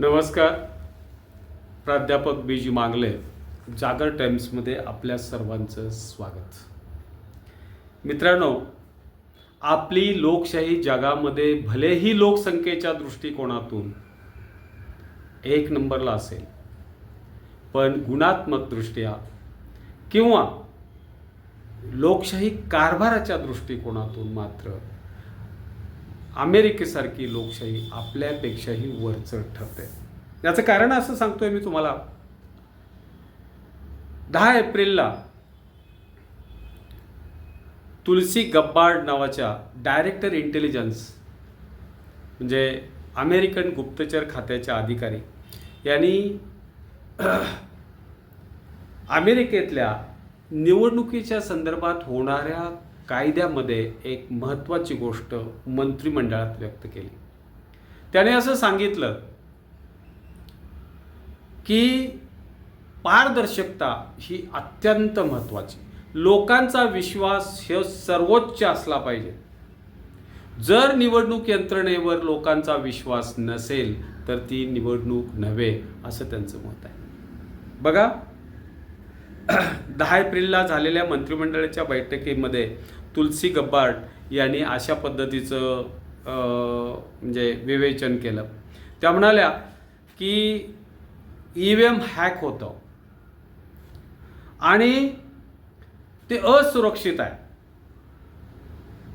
नमस्कार. प्राध्यापक बी जी मांगले जागर टाइम्समध्ये आपल्या सर्वांचं स्वागत. मित्रांनो आपली लोकशाही जगामध्ये भलेही लोकसंख्येच्या दृष्टिकोनातून एक नंबरला असेल पण गुणात्मकदृष्ट्या किंवा लोकशाही कारभाराच्या दृष्टिकोनातून मात्र अमेरिकेसारखी लोकशाही आपल्यापेक्षाही वरचढ ठरते. याचं कारण असं सांगतोय मी तुम्हाला. दहा एप्रिलला तुलसी गब्बार्ड नावाच्या डायरेक्टर इंटेलिजन्स म्हणजे अमेरिकन गुप्तचर खात्याच्या अधिकारी यांनी अमेरिकेतल्या निवडणुकीच्या संदर्भात होणाऱ्या कायद्यामध्ये एक महत्त्वाची गोष्ट मंत्रिमंडळात व्यक्त केली. त्याने असं सांगितलं की पारदर्शकता ही अत्यंत महत्त्वाची. लोकांचा विश्वास हे सर्वोच्च असला पाहिजे. जर निवडणूक यंत्रणेवर लोकांचा विश्वास नसेल तर ती निवडणूक नव्हे असं त्यांचं मत आहे. बघा दहा एप्रिलला झालेल्या मंत्रिमंडळाच्या बैठकीमध्ये तुलसी गब्बार्ड यांनी अशा पद्धतीचं म्हणजे विवेचन केलं. त्या म्हणाल्या की ई व्ही एम हॅक होतं. आणि ते असुरक्षित आहे.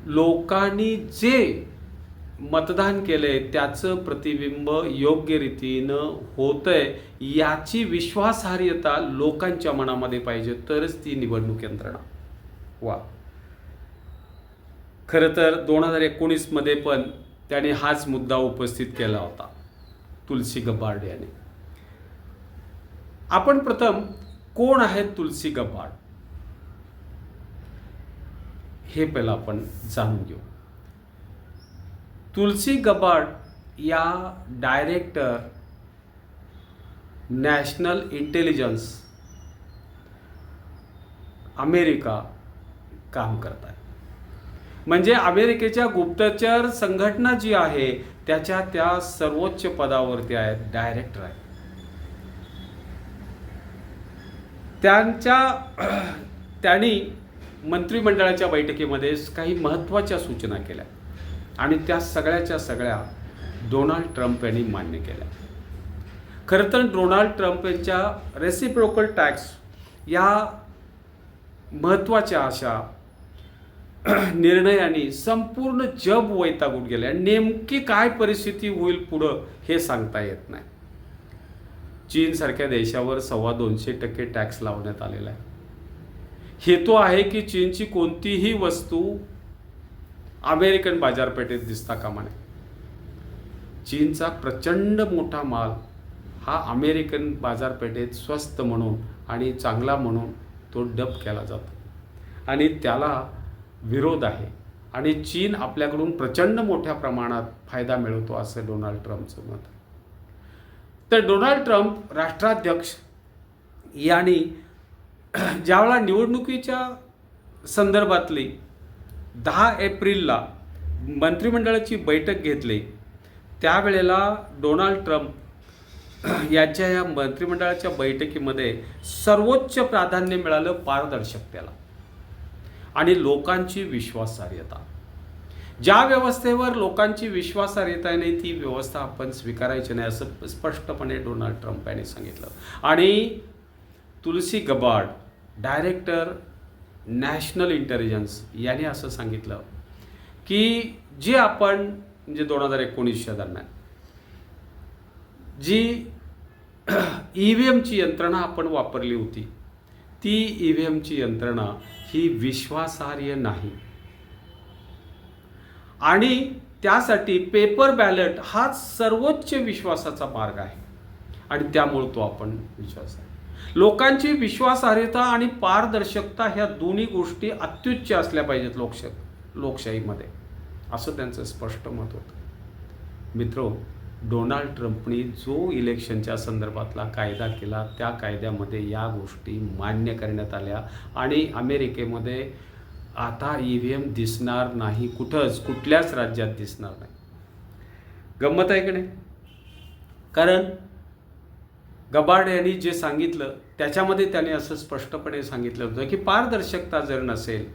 लोकांनी जे मतदान केले त्याचं प्रतिबिंब योग्य रीतीनं होतंय याची विश्वासार्हता लोकांच्या मनामध्ये पाहिजे तरच ती निवडणूक यंत्रणा. वा. खरं तर दोन हजार एकोणीसमध्ये पण त्याने हाच मुद्दा उपस्थित केला होता तुलसी गब्बार्ड याने. आपण प्रथम कोण आहेत तुलसी गब्बार्ड हे पहिलं आपण जाणून घेऊ. तुलसी गबार्ड या डायरेक्टर नॅशनल इंटेलिजन्स अमेरिका काम करत आहे म्हणजे अमेरिकेच्या गुप्तचर संघटना जी आहे त्याच्या त्या सर्वोच्च पदावरती आहेत डायरेक्टर आहेत. त्यांच्या त्यांनी मंत्रिमंडळाच्या बैठकीमध्ये काही महत्त्वाच्या सूचना केल्या. आणि त्या सगळ्याच्या सगळ्या डोनाल्ड ट्रम्प यांनी मान्य केल्या. खरं तर डोनाल्ड ट्रम्प यांच्या रेसिप्रोकल टॅक्स या महत्त्वाच्या अशा निर्णयाने संपूर्ण जग वैतागून गेले आणि नेमकी काय परिस्थिती होईल पुढं हे सांगता येत नाही. चीनसारख्या देशावर सव्वा दोनशे टक्के टॅक्स लावण्यात आलेला आहे. हेतू आहे की चीनची कोणतीही वस्तू अमेरिकन बाजारपेठेत दिसता कामा नये. चीनचा प्रचंड मोठा माल हा अमेरिकन बाजारपेठेत स्वस्त म्हणून आणि चांगला म्हणून तो डब केला जातो. आणि त्याला विरोध आहे आणि चीन आपल्याकडून प्रचंड मोठ्या प्रमाणात फायदा मिळवतो असं डोनाल्ड ट्रम्पचं मत आहे. तर डोनाल्ड ट्रम्प राष्ट्राध्यक्ष यांनी ज्यावेळा निवडणुकीच्या संदर्भातली दहा एप्रिलला मंत्रिमंडळाची बैठक घेतली त्यावेळेला डोनाल्ड ट्रम्प यांच्या या मंत्रिमंडळाच्या बैठकीमध्ये सर्वोच्च प्राधान्य मिळालं पारदर्शकतेला आणि लोकांची विश्वासार्हता. ज्या व्यवस्थेवर लोकांची विश्वासार्हता नाही ती व्यवस्था आपण स्वीकारायची नाही असं स्पष्टपणे डोनाल्ड ट्रम्प यांनी सांगितलं. आणि Tulsi Gabbard director national intelligence यांनी असं सांगितलं की जे आपण म्हणजे दोन हजार एकोणीसच्या दरम्यान जी ई व्ही एमची यंत्रणा आपण वापरली होती ती ई व्ही एमची यंत्रणा ही विश्वासार्ह नाही. आणि त्यासाठी पेपर बॅलेट हा सर्वोच्च विश्वासाचा मार्ग आहे. आणि त्यामुळे तो आपण विश्वास आहे. लोकांची विश्वासार्हता आणि पारदर्शकता ह्या दोन्ही गोष्टी अत्युच्च असल्या पाहिजेत लोकश लोकशाहीमध्ये. असं त्यांचं स्पष्ट मत होतं. मित्रो डोनाल्ड ट्रम्पनी जो इलेक्शनच्या संदर्भातला कायदा केला त्या कायद्यामध्ये या गोष्टी मान्य करण्यात आल्या. आणि अमेरिकेमध्ये आता ई व्ही एम दिसणार नाही कुठंच कुठल्याच राज्यात दिसणार नाही. गंमत आहे की नाही? कारण गबाड यांनी जे सांगितलं त्याच्यामध्ये त्याने असं स्पष्टपणे सांगितलं होतं की पारदर्शकता जर नसेल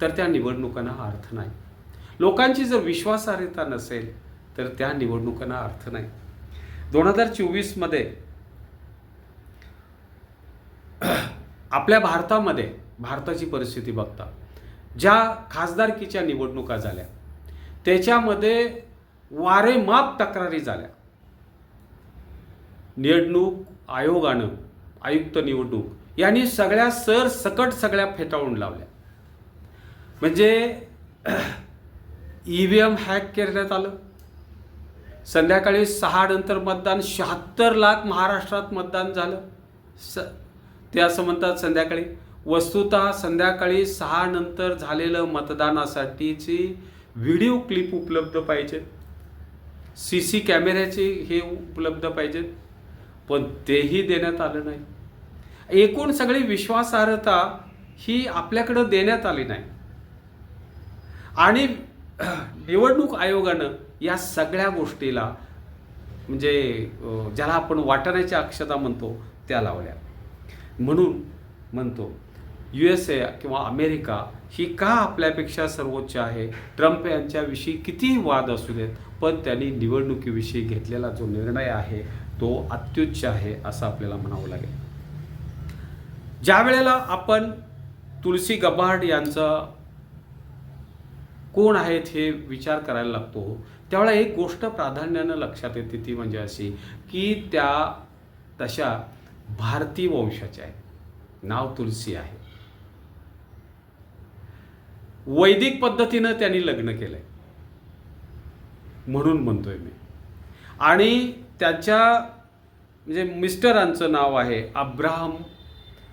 तर त्या निवडणुकांना अर्थ नाही. लोकांची जर विश्वासार्हता नसेल तर त्या निवडणुकांना अर्थ नाही. दोन हजार चोवीसमध्ये आपल्या भारतामध्ये भारताची परिस्थिती बघता ज्या खासदारकीच्या निवडणुका झाल्या त्याच्यामध्ये वारेमाप तक्रारी झाल्या. निवडणूक आयोगानं आयुक्त निवडणूक यांनी सगळ्या सर सकट सगळ्या फेटाळून लावल्या. म्हणजे ई व्ही एम हॅक करण्यात आलं. संध्याकाळी सहा नंतर मतदान शहात्तर लाख महाराष्ट्रात मतदान झालं. स ते असं म्हणतात संध्याकाळी. वस्तुतः संध्याकाळी सहा नंतर झालेलं मतदानासाठीची व्हिडिओ क्लिप उपलब्ध पाहिजेत सी सी कॅमेऱ्याचे हे उपलब्ध पाहिजेत पण तेही देण्यात आलं नाही. एकूण सगळी विश्वासार्हता ही आपल्याकडं देण्यात आली नाही. आणि निवडणूक आयोगानं या सगळ्या गोष्टीला म्हणजे ज्याला आपण वाटाण्याच्या अक्षता म्हणतो त्या लावल्या. म्हणून म्हणतो यू एस ए किंवा अमेरिका ही का आपल्यापेक्षा सर्वोच्च आहे? ट्रम्प यांच्याविषयी कितीही वाद असू देत पण त्यांनी निवडणुकीविषयी घेतलेला जो निर्णय आहे तो अत्युच्च आहे असं आपल्याला म्हणावं लागेल. ज्या वेळेला आपण तुलसी गबाड यांचा कोण आहेत हे विचार करायला लागतो त्यावेळा एक गोष्ट प्राधान्यानं लक्षात येते ती म्हणजे अशी की त्या तशा भारतीय वंशाच्या आहेत. नाव तुलसी आहे. वैदिक पद्धतीनं त्यांनी लग्न केलंय. म्हणून म्हणतोय मी. आणि त्याच्या म्हणजे मिस्टरांचं नाव आहे अब्राहम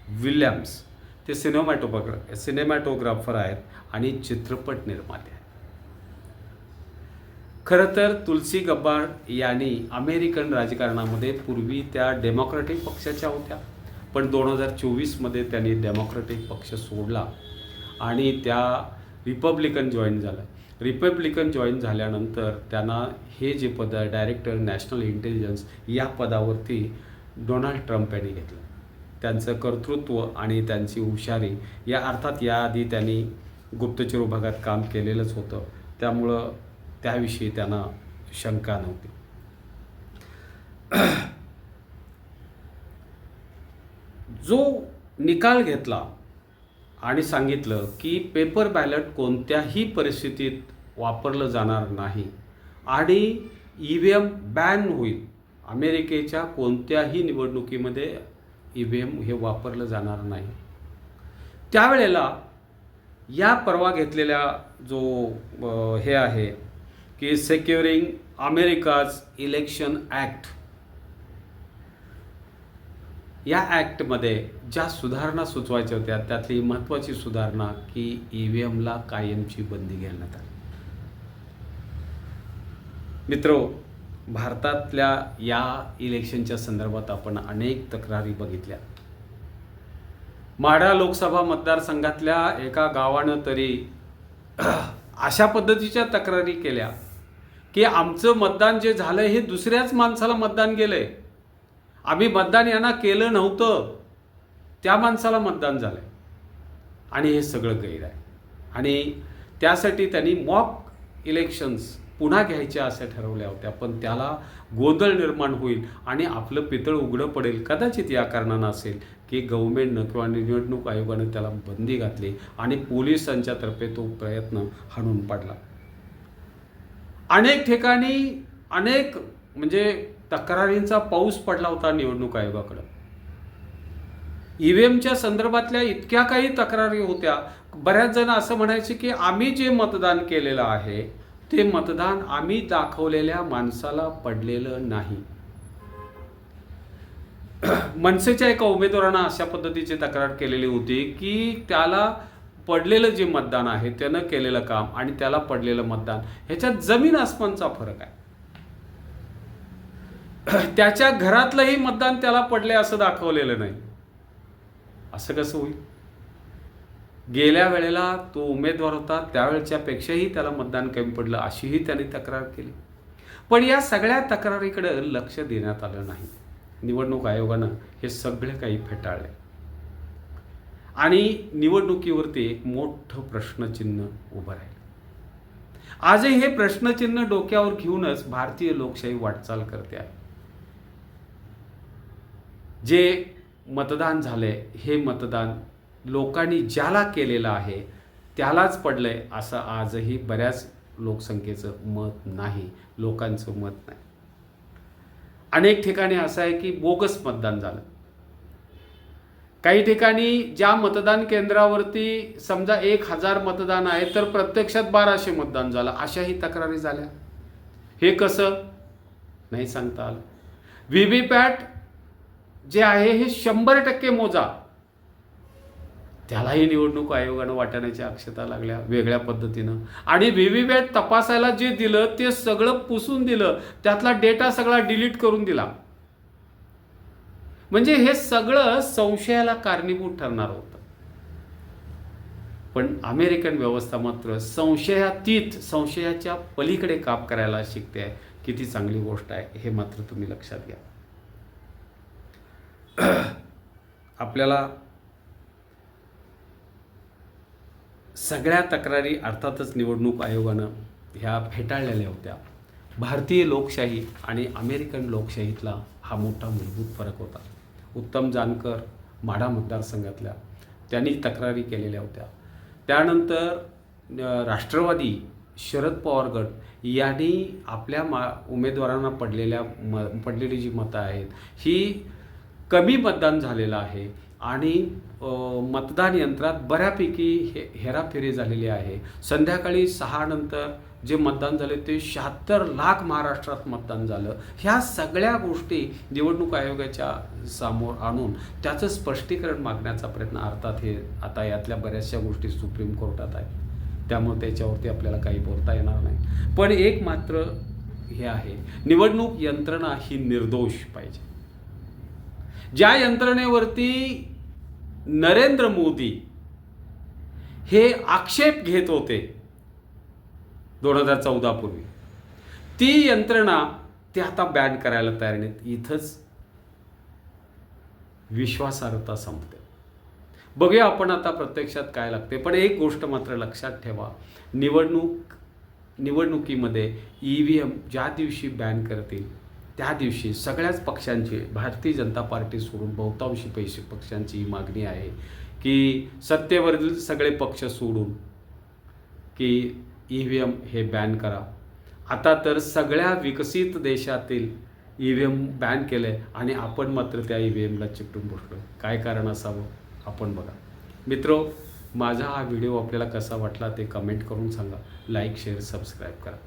विल्यम्स. ते सिनेमॅटोग्रा सिनेमॅटोग्राफर आहेत आणि चित्रपट निर्माते आहेत. खरं तर तुलसी गब्बार यांनी अमेरिकन राजकारणामध्ये पूर्वी त्या डेमोक्रॅटिक पक्षाच्या होत्या पण दोन हजार चोवीसमध्ये त्यांनी डेमोक्रॅटिक पक्ष सोडला आणि त्या रिपब्लिकन जॉईन झालं. रिपब्लिकन जॉईन झाल्यानंतर त्यांना हे जे पद आहे डायरेक्टर नॅशनल इंटेलिजन्स या पदावरती डोनाल्ड ट्रम्प यांनी घेतलं. त्यांचं कर्तृत्व आणि त्यांची हुशारी या अर्थात याआधी त्यांनी गुप्तचर विभागात काम केलेलंच होतं. त्यामुळं त्याविषयी त्यांना शंका नव्हती. जो निकाल घेतला आणि सांगितलं की पेपर बॅलट कोणत्याही परिस्थितीत वापरलं जाणार नाही आणि ई व्ही एम बॅन होईल अमेरिकेच्या कोणत्याही निवडणुकीमध्ये ई व्ही एम हे वापरलं जाणार नाही. त्यावेळेला या परवा घेतलेल्या जो हे आहे की सेक्युरिंग अमेरिकाज इलेक्शन ॲक्ट या ॲक्टमध्ये ज्या सुधारणा सुचवायच्या होत्या त्यातली महत्त्वाची सुधारणा की ई व्ही एमला कायमची बंदी घालण्यात आली. मित्रो भारतातल्या या इलेक्शनच्या संदर्भात आपण अनेक तक्रारी बघितल्या. माढा लोकसभा मतदारसंघातल्या एका गावानं तरी अशा पद्धतीच्या तक्रारी केल्या. की आमचं मतदान जे झालं हे दुसऱ्याच माणसाला मतदान गेलंय. आम्ही मतदान यांना केलं नव्हतं त्या माणसाला मतदान झालंय. आणि हे सगळं गैर आहे. आणि त्यासाठी त्यांनी मॉक इलेक्शन्स पुन्हा घ्यायच्या अशा ठरवल्या होत्या पण त्याला गोंधळ निर्माण होईल आणि आपलं पितळ उघडं पडेल. कदाचित या कारणानं असेल की गव्हर्मेंटनं किंवा निवडणूक आयोगानं त्याला बंदी घातली आणि पोलिसांच्यातर्फे तो प्रयत्न हाणून पाडला. अनेक ठिकाणी अनेक म्हणजे तक्रारींचा पाऊस पडला होता निवडणूक आयोगाकडं. ईव्हीएमच्या संदर्भातल्या इतक्या काही तक्रारी होत्या. बऱ्याच जण असं म्हणायचे की आम्ही जे मतदान केलेलं आहे ते मतदान आम्ही दाखवलेल्या माणसाला पडलेलं नाही. मनसेच्या एका उमेदवारानं अशा पद्धतीची तक्रार केलेली होती की त्याला पडलेलं जे मतदान आहे त्यानं केलेलं काम आणि त्याला पडलेलं मतदान ह्याच्यात जमीन आसमानचा फरक आहे. त्याच्या घरातलंही मतदान त्याला पडले असं दाखवलेलं नाही. असं कसं होईल? गेल्या वेळेला तो उमेदवार होता त्यावेळच्या पेक्षाही त्याला मतदान कमी पडलं अशीही त्याने तक्रार केली. पण या सगळ्या तक्रारीकडे लक्ष देण्यात आलं नाही. निवडणूक आयोगानं हे सगळे काही फेटाळले आणि निवडणुकीवरती एक मोठं प्रश्नचिन्ह उभं राहिलं. आजही हे प्रश्नचिन्ह डोक्यावर घेऊनच भारतीय लोकशाही वाटचाल करते आहे. जे मतदान झालंय हे मतदान लोकांनी ज्याला केलेलं आहे त्यालाच पडलंय असं आजही बऱ्याच लोकसंख्येचं मत नाही लोकांचं मत नाही. अनेक ठिकाणी असं आहे की बोगस मतदान झालं. काही ठिकाणी ज्या मतदान केंद्रावरती समजा एक हजार मतदान आहे तर प्रत्यक्षात बाराशे मतदान झालं. अशाही तक्रारी झाल्या. हे कसं? नाही सांगता आलं. व्ही व्ही पॅट जे आहे हे शंभर टक्के मोजा. त्यालाही निवडणूक आयोगानं वाटण्याच्या अक्षता लागल्या वेगळ्या पद्धतीनं. आणि व्ही व्ही पॅट तपासायला जे दिलं ते सगळं पुसून दिलं. त्यातला डेटा सगळा डिलीट करून दिला. म्हणजे हे सगळं संशयाला कारणीभूत ठरणार होतं. पण अमेरिकन व्यवस्था मात्र संशयातीत संशयाच्या पलीकडे काम करायला शिकते आहे. किती चांगली गोष्ट आहे हे मात्र तुम्ही लक्षात घ्या. आपल्याला सगळ्या तक्रारी अर्थातच निवडणूक आयोगानं ह्या फेटाळलेल्या होत्या. भारतीय लोकशाही आणि अमेरिकन लोकशाहीतला हा मोठा मूलभूत फरक होता. उत्तम जानकर माढा मतदारसंघातल्या. त्यांनी तक्रारी केलेल्या होत्या. त्यानंतर राष्ट्रवादी शरद पवार गट यांनी आपल्या मा उमेदवारांना पडलेल्या म पडलेली जी मतं आहेत ही कमी मतदान झालेलं आहे आणि मतदान यंत्रात बऱ्यापैकी हे हेराफेरी झालेली आहे. संध्याकाळी सहा नंतर जे मतदान झाले ते शहात्तर लाख महाराष्ट्रात मतदान झालं. ह्या सगळ्या गोष्टी निवडणूक आयोगाच्या समोर आणून त्याचं स्पष्टीकरण मागण्याचा प्रयत्न अर्थात हे आता यातल्या बऱ्याचशा गोष्टी सुप्रीम कोर्टात आहेत. त्यामुळे त्याच्यावरती आपल्याला काही बोलता येणार नाही. पण एक मात्र हे आहे निवडणूक यंत्रणा ही निर्दोष पाहिजे. ज्या यंत्रणेवरती नरेंद्र मोदी हे आक्षेप घेत होते दोन हजार चौदापूर्वी ती यंत्रणा ते आता बॅन करायला तयार नाहीत. इथंच विश्वासार्हता संपते. बघूया आपण आता प्रत्यक्षात काय लागते. पण एक गोष्ट मात्र लक्षात ठेवा. निवडणूक निवडणुकीमध्ये ई व्ही एम ज्या दिवशी बॅन करतील त्या दिवशी सगळ्याच पक्षांची भारतीय जनता पार्टी सोडून बहुतांशी पैसे पक्षांची ही मागणी आहे की सत्तेवरील सगळे पक्ष सोडून की ई व्ही एम हे बॅन करा. आता तर सगळ्या विकसित देशातील ई व्ही एम बॅन केलं आहे आणि आपण मात्र त्या ई व्ही एमला चिकटून बसलो काय कारण असावं? आपण बघा. मित्रो माझा हा व्हिडिओ आपल्याला कसा वाटला ते कमेंट करून सांगा. लाईक शेअर सबस्क्राईब करा.